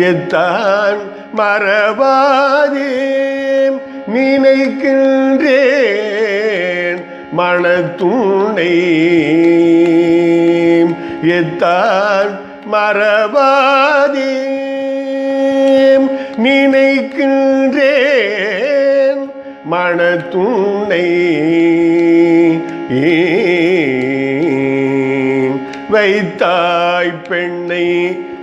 எத்தான் மறவாதே நினைக்கின்றேன் மனத்துணை எத்தான் மறவாதே நினைக்கின்றேன் மனத்துணை வைத்தாய் பெண்ணை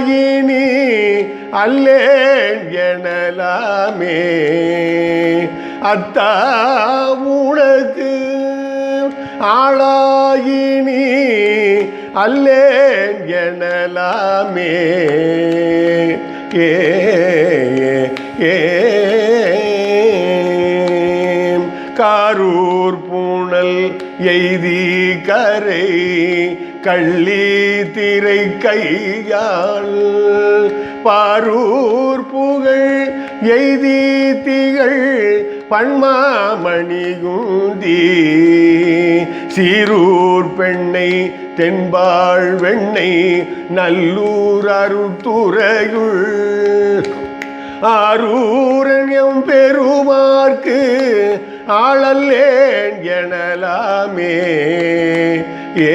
ஆயினி அல்லேன் எனலாமே. அத்தா உனக்கு ஆளாயினி அல்லேன் எனலாமே. ஏ ஏ. காரூர் பூணல் எய்தி கரை கள்ளி திரை கையால் பாரூர் புகழ் எய்தி திகழ் பன்மாமணிகுந்தி சீரூர் பெண்ணை தென்பாள் வெண்ணை நல்லூர் அருத்துறையுள் ஆரூரண்யம் பெருமார்க்கு ஆளல்லேன் எனலாமே. ஏ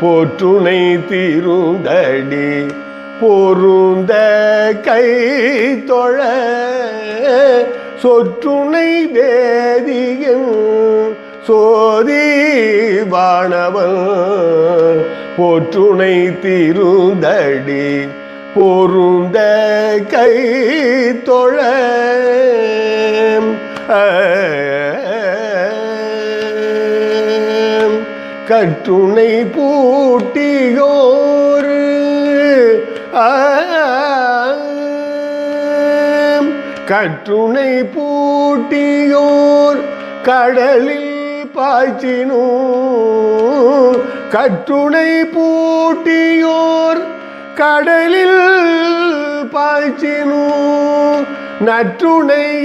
போற்றுணை திருந்தடி பொருந்த கை தொழ சொற்றுணை வேதியும் சோதி வாணவன் போற்றுணை திருந்தடி பொருந்த கை தொழ கற்றுணை பூட்டியோர். கற்றுணை பூட்டியோர் கடலில் பாய்ச்சினோ. கற்றுணை பூட்டியோர் கடலில் பாய்ச்சினோ. நற்றுணையாவது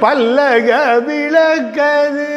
பல்லக விளக்கது.